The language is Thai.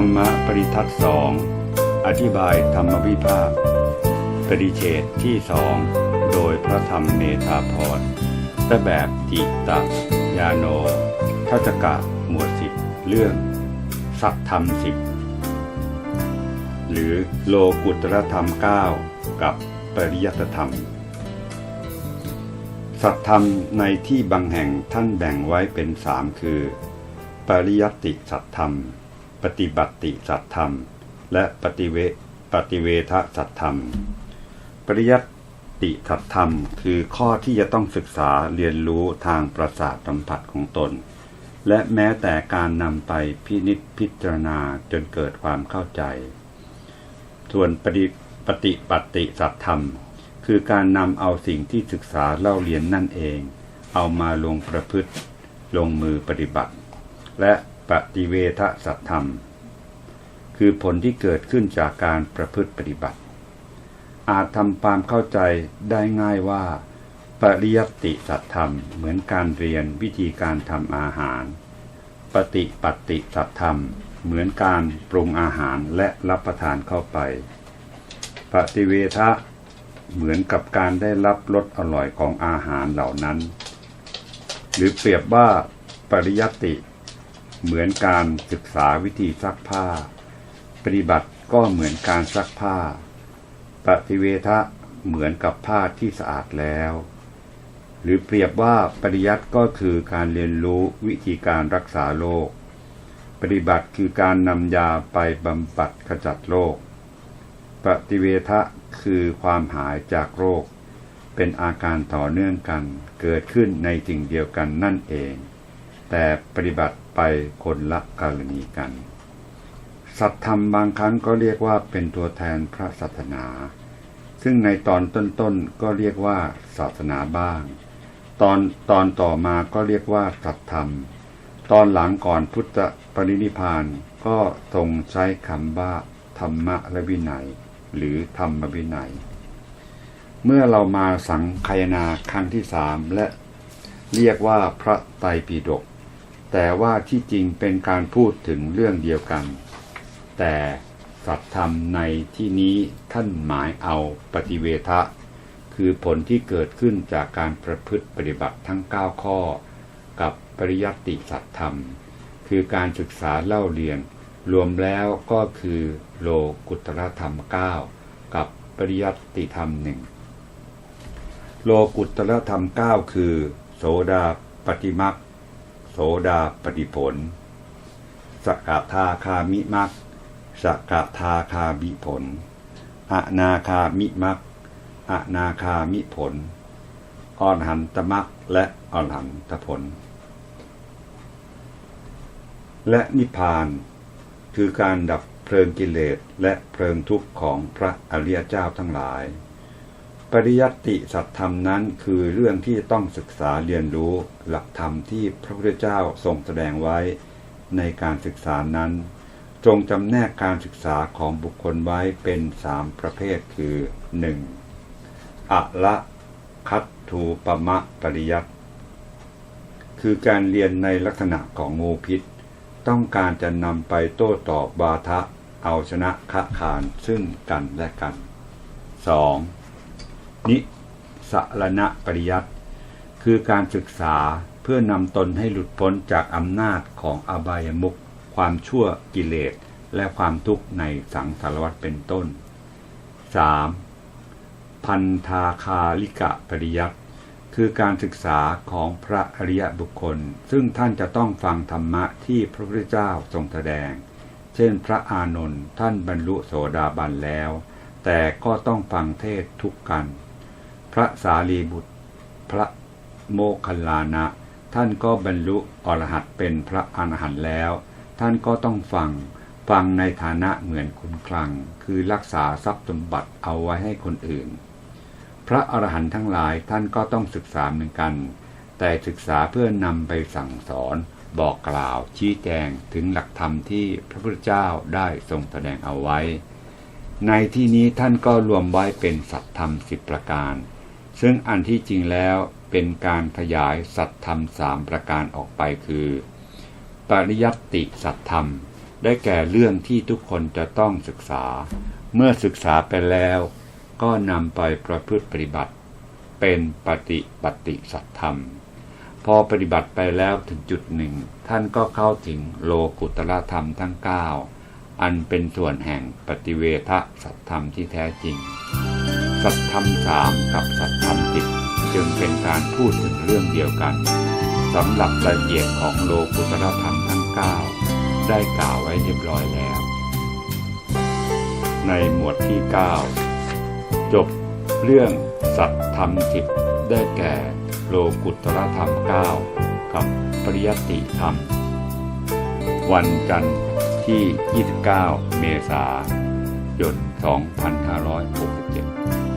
รรมปริทัศสองอธิบายธรรมวิภาค ปริเฉดที่สองโดยพระธรรมเมธาพรและแบบจิตะยาโนทัศกะหมวดสิบเรื่อง สัตธรรมสิบหรือโลกุตรธรรมเก้ากับปริยัตธรรม สัตธรรมในที่บางแห่งท่านแบ่งไว้เป็นสามคือ ปริยัติสัตธรรม ฏิบัติสัตธรรม และปฏิเวปฏิเวทสัตธรรม ปริยัติสัตธรรม คือข้อที่จะต้องศึกษาเรียนรู้ทางประสาทสัมผัสของตน และแม้แต่การนำไปพินิจพิจารณาจนเกิดความเข้าใจ ส่วนปฏิปฏิปัติสัตธรรม คือการนำเอาสิ่งที่ศึกษาเล่าเรียนนั่นเอง เอามาลงประพฤติลงมือปฏิบัติ และ ปฏิเวทสัตธรรม คือผลที่เกิดขึ้นจากการประพฤติปฏิบัติ อาจทำความเข้าใจได้ง่ายว่า ปริยัติสัตธรรมเหมือนการเรียนวิธีการทำอาหาร ปฏิปัติสัตธรรมเหมือนการปรุงอาหารและรับประทานเข้าไป ปฏิเวทะเหมือนกับการได้รับรสอร่อยของอาหารเหล่านั้น หรือเปรียบว่าปริยัติ เหมือนการศึกษาวิธีซักผ้า ปฏิบัติก็เหมือนการซักผ้า ปฏิเวทะเหมือนกับผ้าที่สะอาดแล้ว หรือเปรียบว่าปริยัติก็คือการเรียนรู้วิธีการรักษาโรค ปฏิบัติคือการนำยาไปบำบัดขจัดโรค ปฏิเวทะคือความหายจากโรค เป็นอาการต่อเนื่องกัน เกิดขึ้นในสิ่งเดียวกันนั่นเอง แต่ปฏิบัติไปคนละกรณีกัน สัตธรรมบางครั้งก็เรียกว่าเป็นตัวแทนพระศาสนา ซึ่งในตอนต้นๆก็เรียกว่าศาสนาบ้าง ตอนตอนต่อมาก็เรียกว่าสัตธรรม ตอนหลังก่อนพุทธปรินิพานก็ทรงใช้คำว่าธรรมะและวินัย หรือธรรมวินัย เมื่อเรามาสังคายนาครั้งที่สามและเรียกว่าพระไตรปิฎก แต่ว่าที่จริงเป็นการพูดถึงเรื่องเดียวกัน แต่สัตธรรมในที่นี้ท่านหมายเอาปฏิเวทะ คือผลที่เกิดขึ้นจากการประพฤติปฏิบัติทั้ง 9 ข้อ กับปริยัติสัตธรรม คือการศึกษาเล่าเรียน รวมแล้วก็คือโลกุตรธรรม 9 กับปริยัติธรรมหนึ่งโลกุตรธรรม 9 คือ โสดาปฏิมัก โสดาปฏิผล สกทาคามิมักสกทาคามิผลอนาคามิมักอนาคามิผลอรหันตมักและอรหันตผล และนิพพานคือการดับเพลิงกิเลสและเพลิงทุกข์ของพระอริยเจ้าทั้งหลาย ปริยัติสัตธรรมนั้นคือเรื่องที่ต้องศึกษาเรียนรู้หลักธรรมที่พระพุทธเจ้าทรงแสดงไว้ในการศึกษานั้นทรงจำแนกการศึกษาของบุคคลไว้เป็นสามประเภทคือ 1. อะละคัตถูปมะปริยัตคือการเรียนในลักษณะของงูพิษ ต้องการจะนำไปโต้ตอบวาทะเอาชนะคะขานซึ่งกันและกัน 2. นิสรณะปริยัติคือการศึกษาเพื่อนำตนให้หลุดพ้นจากอำนาจของอบายมุขความชั่วกิเลส และความทุกข์ในสังสารวัฏเป็นต้น 3. พันธาคาลิกะปริยัติคือการศึกษาของพระอริยบุคคล ซึ่งท่านจะต้องฟังธรรมะที่พระพุทธเจ้าทรงแสดง เช่นพระอานนท์ท่านบรรลุโสดาบันแล้ว แต่ก็ต้องฟังเทศทุกกัน ระสารีบุตร พระโมคคัลลานะ ท่านก็บรรลุอรหัตเป็นพระอรหันต์แล้ว ท่านก็ต้องฟัง ฟังในฐานะเหมือนคุณคลัง คือรักษาทรัพย์สมบัติเอาไว้ให้คนอื่น พระอรหันต์ทั้งหลายท่านก็ต้องศึกษาเหมือนกัน แต่ศึกษาเพื่อนำไปสั่งสอนบอกกล่าวชี้แจงถึงหลักธรรมที่พระพุทธเจ้าได้ทรงแสดงเอาไว้ ในที่นี้ท่านก็รวมไว้เป็นสัตธรรมสิบประการ ซึ่งอันที่จริงแล้วเป็นการขยายสัตธรรมสามประการออกไปคือ ปริยัติสัตธรรม ได้แก่เรื่องที่ทุกคนจะต้องศึกษา เมื่อศึกษาไปแล้ว ก็นำไปประพฤติปฏิบัติ เป็นปฏิปฏิสัตธรรม พอปฏิบัติไปแล้วถึงจุดหนึ่ง ท่านก็เข้าถึงโลกุตละธรรมทั้ง 9 อันเป็นส่วนแห่งปฏิเวทสัตธรรมที่แท้จริง สัตธรรมสามกับสัตธรรมสิบจึงเป็นการพูดถึงเรื่องเดียวกันสำหรับรายละเอียดของโลกุตละธรรมทั้ง 9 ได้กล่าวไว้เรียบร้อยแล้ว ในหมวดที่ 9 จบเรื่องสัตธรรมสิบได้แก่โลกุตระธรรม 9 กับปริยติธรรม วันจันทร์ที่ 29 เมษายน ยนต์ 2567